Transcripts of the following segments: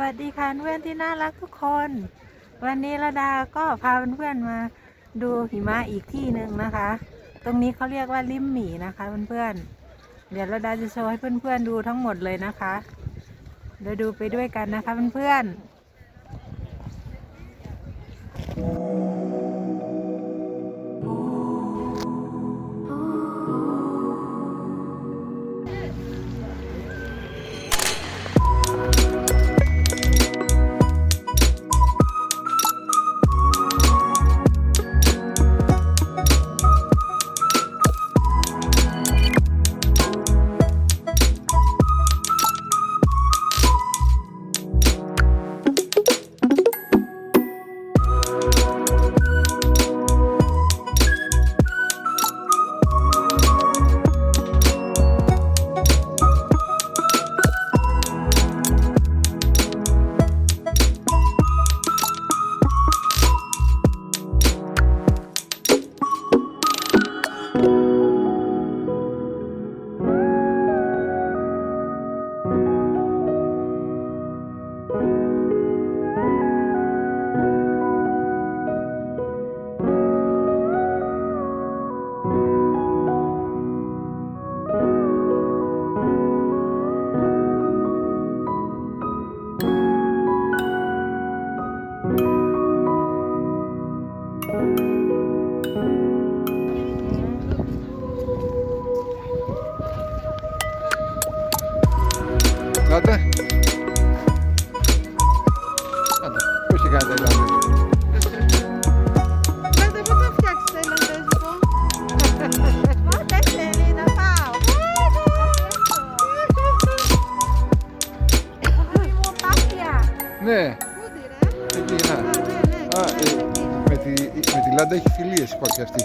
วัสดีค่ะเพื่อนที่น่ารักทุกคน วันนี้ระดาก็พาเพื่อนๆมาดูหิมะอีกที่หนึ่งนะคะ ตรงนี้เขาเรียกว่าริมหมีนะคะเพื่อนๆเดี๋ยวระดาจะโชว์ให้เพื่อนๆดูทั้งหมดเลยนะคะเดี๋ยวดูไปด้วยกันนะคะเพื่อนๆ Άντε. Άντε. Πού το φτιάξετε να πάω. Ναι. Με τη, Λάντα έχει φιλίες υπάρχει αυτή.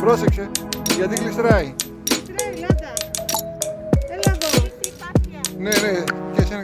Πρόσεξε γιατί γλιστράει; Στράει, Λάντα. Έλα εδώ. Ναι, ναι, και εσένα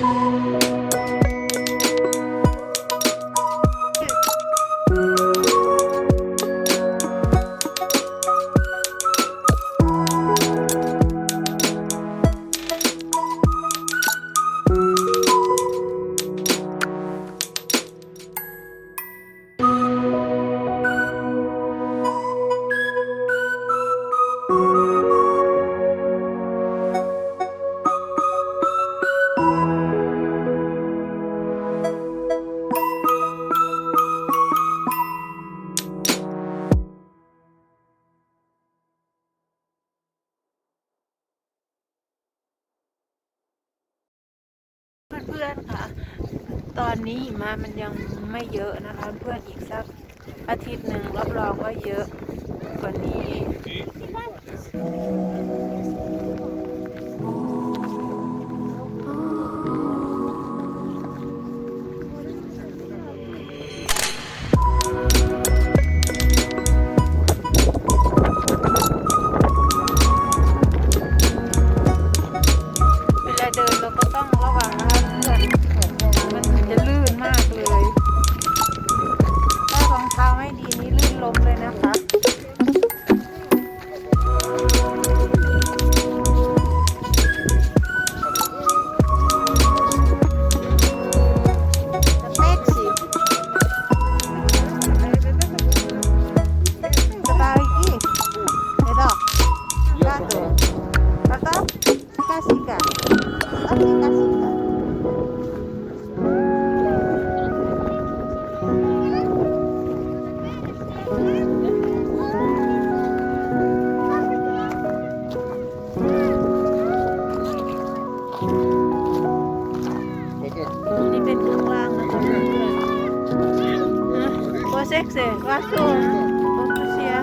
Música เยอะนะคะ เพื่อนอีกสักอาทิตย์หนึ่งรับรองว่าเยอะกว่านี้ aplikasikan. Aplikasikan. Sekse, langsung. Bagus ya.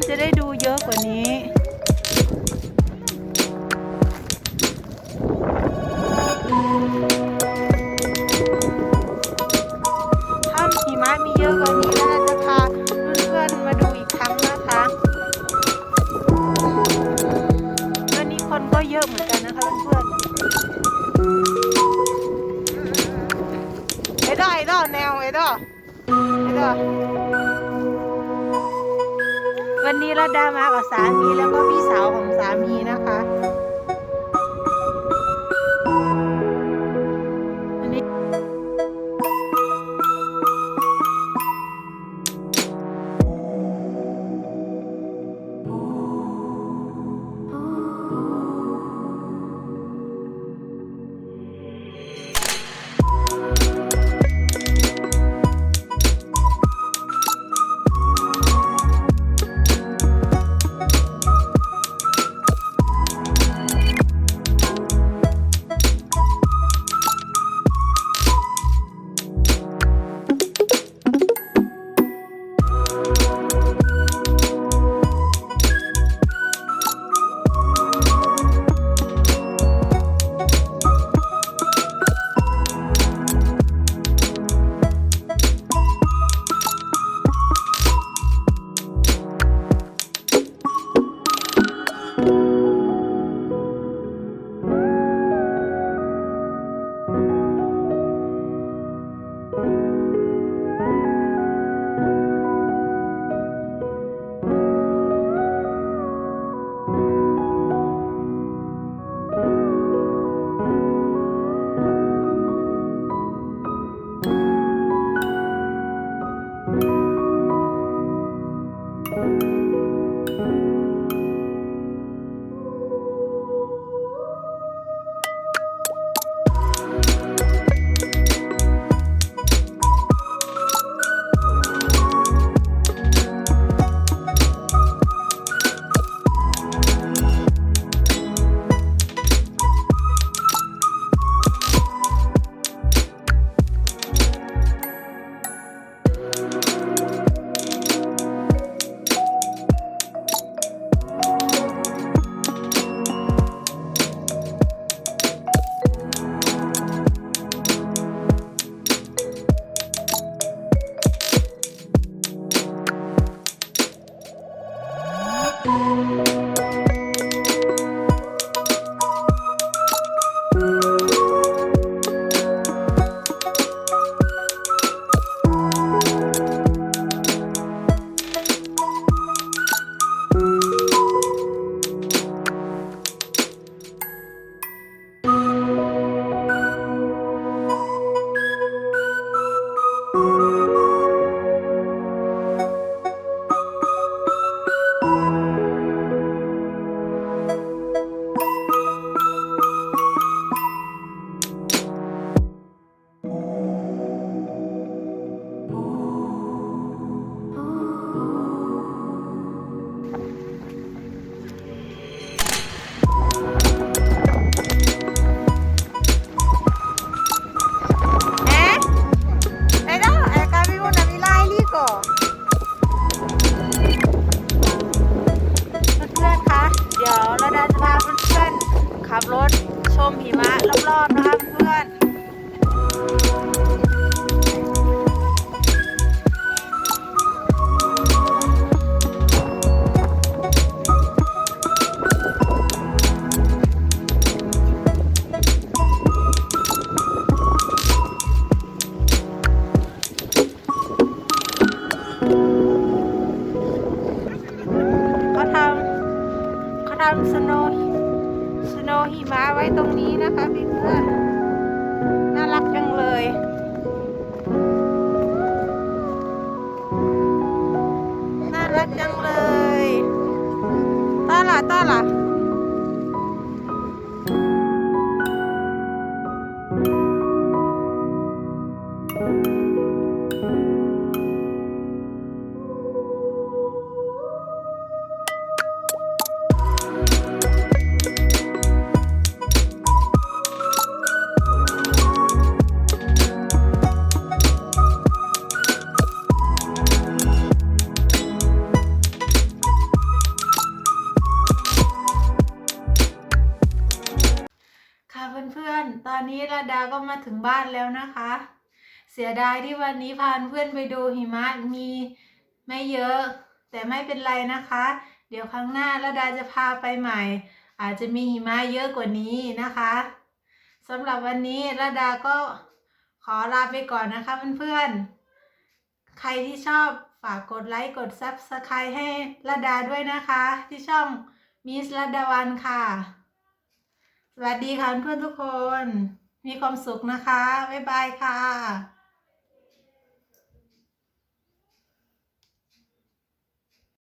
อนๆจะได้ดูเยอะกว่านี้ Música รักจังเลยต้าล่ะต้าล่ะค่ะ บ้านแล้วนะคะ เสียดายที่วันนี้พาเพื่อนไปดูหิมะมีไม่เยอะ แต่ไม่เป็นไรนะคะ เดี๋ยวครั้งหน้าระดาจะพาไปใหม่ อาจจะมีหิมะเยอะกว่านี้นะคะสำหรับวันนี้ระดาก็ขอลาไปก่อนนะคะเพื่อนๆ ใครที่ชอบฝากกดไลค์กดซับสไครต์ให้ระดาด้วยนะคะ ที่ช่องมิสระดาวันค่ะ สวัสดีค่ะเพื่อนทุกคน มีความสุขนะคะ บ๊ายบายค่ะ